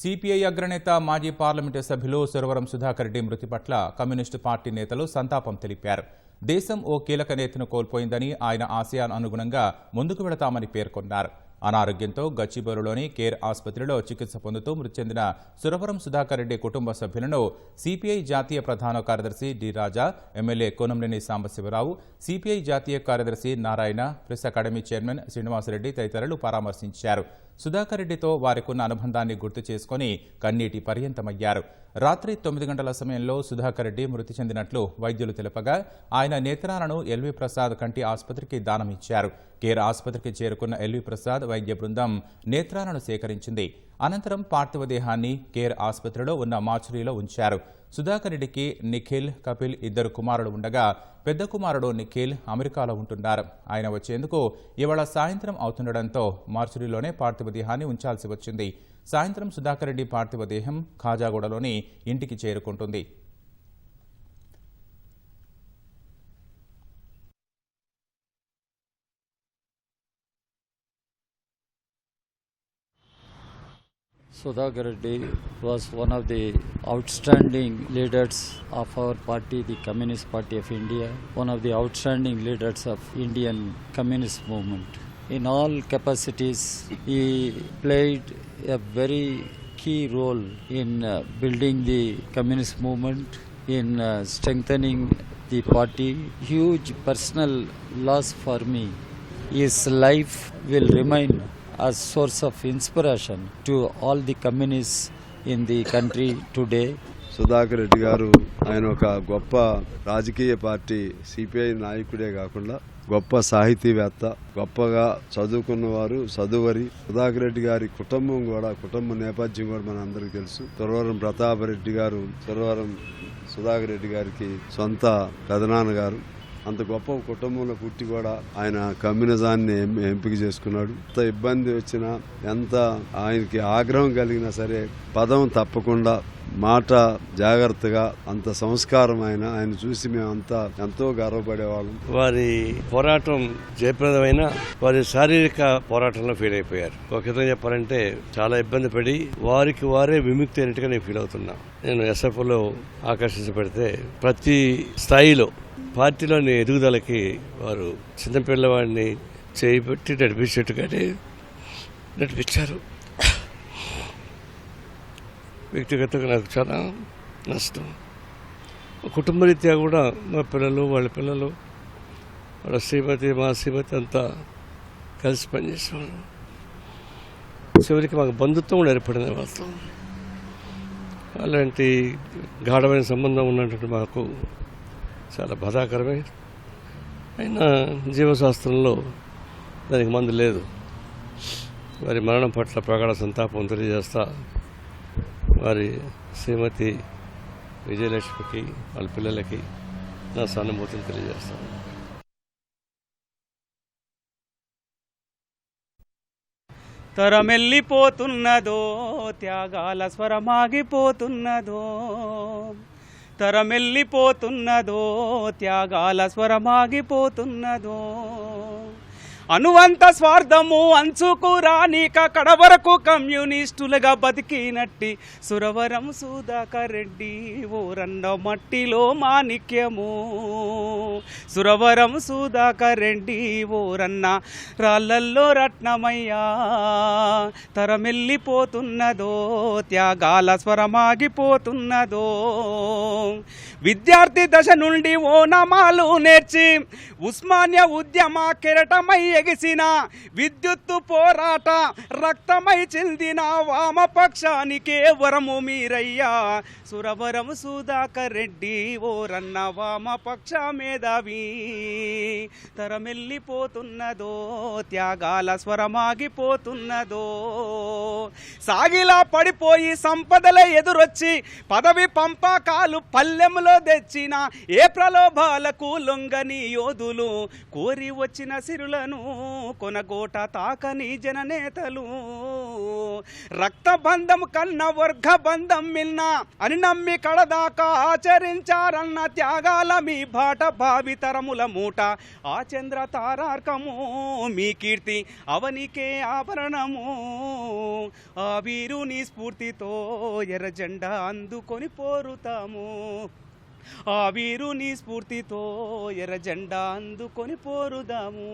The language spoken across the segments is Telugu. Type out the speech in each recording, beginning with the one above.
సిపిఐ అగ్రనేత మాజీ పార్లమెంటు సభ్యులు సురవరం సుధాకర్ రెడ్డి మృతి పట్ల కమ్యూనిస్టు పార్టీ నేతలు సంతాపం తెలిపారు. దేశం ఓ కీలక నేతను కోల్పోయిందని ఆయన ఆశయాను అనుగుణంగా ముందుకు వెళతామని పేర్కొన్నారు. అనారోగ్యంతో గచ్చిబౌలిలోని కేర్ ఆసుపత్రిలో చికిత్స పొందుతూ మృతి చెందిన సురవరం సుధాకర్ రెడ్డి కుటుంబ సభ్యులను సిపిఐ జాతీయ ప్రధాన కార్యదర్శి D Raja MLA Kunamneni Sambasivarao CPI జాతీయ కార్యదర్శి Narayana press academy chairman Srinivasareddy తదితరులు పరామర్శించారు. సుధాకర్ రెడ్డితో వారికున్న అనుబంధాన్ని గుర్తు చేసుకుని కన్నీటి పర్యంతమయ్యారు. రాత్రి తొమ్మిది గంటల సమయంలో సుధాకర్ రెడ్డి మృతి చెందినట్లు వైద్యులు తెలపగా ఆయన నేత్రాలను ఎల్వి ప్రసాద్ కంటి ఆసుపత్రికి దానమిచ్చారు కేర్ ఆసుపత్రికి చేరుకున్న ఎల్వి ప్రసాద్ వైద్య బృందం నేత్రాలను సేకరించింది. అనంతరం పార్థివ దేహాన్ని కేర్ ఆసుపత్రిలో ఉన్న మార్చురీలో ఉంచారు. సుధాకర్ రెడ్డికి నిఖిల్ కపిల్ ఇద్దరు కుమారులు ఉండగా పెద్ద కుమారుడు నిఖిల్ అమెరికాలో ఉంటున్నారు. ఆయన వచ్చేందుకు ఇవాళ సాయంత్రం అవుతుండటంతో మార్చురీలోనే పార్థివ దేహాన్ని ఉంచాల్సి వచ్చింది. సాయంత్రం సుధాకర్ రెడ్డి పార్థివ దేహం ఖాజాగూడలోని ఇంటికి చేరుకుంటుంది. Sudhakar Reddy was one of the outstanding leaders of our party, the Communist Party of India, one of the outstanding leaders of Indian Communist movement. In all capacities, he played a very key role in uh, building the communist movement, in uh, strengthening the party. Huge personal loss for me. His life will remain as source of inspiration to all the communists in the country today. Sudhakar Reddy గారు ఆయన ఒక గొప్ప రాజకీయ పార్టీ సిపిఐ నాయకుడే కాకుండా గొప్ప సాహితీవేత్త గొప్పగా చదువుకున్నవారు చదువరి సుధాకర్ రెడ్డి గారి కుటుంబం కూడా కుటుంబ నేపథ్యం కూడా మన అందరికీ తెలుసు తురవరం ప్రతాప్ రెడ్డి గారు తురవరం సుధాకర్ రెడ్డి గారికి సొంత పెదనాన్నగారు అంత గొప్ప కుటుంబంలో పుట్టి కూడా ఆయన కమ్యూనిజాన్ని ఎంపిక చేసుకున్నాడు. ఎంత ఇబ్బంది వచ్చినా ఎంత ఆయనకి ఆగ్రహం కలిగినా సరే పదం తప్పకుండా మాట జాగ్రత్తగా అంత సంస్కారం ఆయన ఆయన చూసి మేమంతా ఎంతో గర్వపడేవాళ్ళం. వారి పోరాటం జయప్రదమైన వారి శారీరక పోరాటంలో ఫెయిల్ అయిపోయారు. ఒక విధంగా చెప్పాలంటే చాలా ఇబ్బంది పడి వారికి వారే విముక్తి అయినట్టుగా నేను ఫీల్ అవుతున్నా. నేను ఎస్ఎఫ్లో ఆకర్షించబడితే ప్రతి స్థాయిలో పార్టీలోని ఎదుగుదలకి వారు చిన్నపిల్లవాడిని చేయిబట్టి నడిపించేట్టుగానే నడిపించారు. వ్యక్తిగతంగా నాకు చాలా నష్టం. కుటుంబ రీత్యా కూడా మా పిల్లలు వాళ్ళ పిల్లలు వాళ్ళ శ్రీమతి మా శ్రీమతి అంతా కలిసి పనిచేసేవాళ్ళం. చివరికి మాకు బంధుత్వం కూడా ఏర్పడింది వాళ్ళతో. అలాంటి గాఢమైన సంబంధం ఉన్నటువంటి మాకు చాలా బాధాకరమే. అయినా జీవశాస్త్రంలో దానికి మందు లేదు. వారి మరణం పట్ల ప్రగాఢ సంతాపం తెలియజేస్తా వారి శ్రీమతి విజయలక్ష్మికి వాళ్ళ పిల్లలకి నా సానుభూతిని తెలియజేస్తాను తరమెల్లిపోతున్నదో త్యాగాల స్వరమాగిపోతున్నదో తరమెల్లిపోతున్నదో త్యాగాల స్వరమాగిపోతున్నదో అనువంత స్వార్థము అంచుకు రానిక కడవరకు కమ్యూనిస్టులుగా బతికినట్టి సురవరం సుధాకర్ రెడ్డి ఓరన్న మట్టిలో మాణిక్యము. సురవరం సుధాకర్ రెడ్డి ఓరన్న రాళ్ళల్లో రత్నమయ్యా. తరమెల్లిపోతున్నదో త్యాగాల స్వరమాగిపోతున్నదో. విద్యార్థి దశ నుండి ఓనమాలు నేర్చి ఉస్మాన్య ఉద్యమ కెరటమై ఎగిసిన విద్యుత్తు పోరాట రక్తమై చెందిన వామపక్షానికే వరము మీరయ్యా. సురవరం సుధాకర్ రెడ్డి ఓరన్న వామపక్ష మేధావి. తరమెల్లిపోతున్నదో త్యాగాల స్వరమాగిపోతున్నదో. సాగిలా పడిపోయి సంపదల ఎదురొచ్చి పదవి పంపకాలు పల్లెములో తెచ్చిన ఏ ప్రలోభాలకు లొంగని యోధులు కోరి వచ్చిన సిరులను కొనగోట తాకని జననేతలు రక్తబంధం కన్న వర్గ బంధం మిన్నా అని నమ్మి కడదాకా ఆచరించారన్న త్యాగాల మీ బాట భావితరముల మూట. ఆ చంద్ర తారార్కము మీ కీర్తి అవనికే ఆభరణము. ఆ వీరుని స్ఫూర్తితో ఎర్రజెండా అందుకొని పోరుతాము. ఆ వీరుని స్ఫూర్తితో ఎర్ర జెండా అందుకొని పోరుదాము.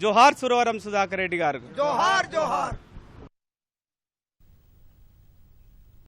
జోహార్ సురవరం సుధాకర్ రెడ్డి గారు. జోహార్ జోహార్.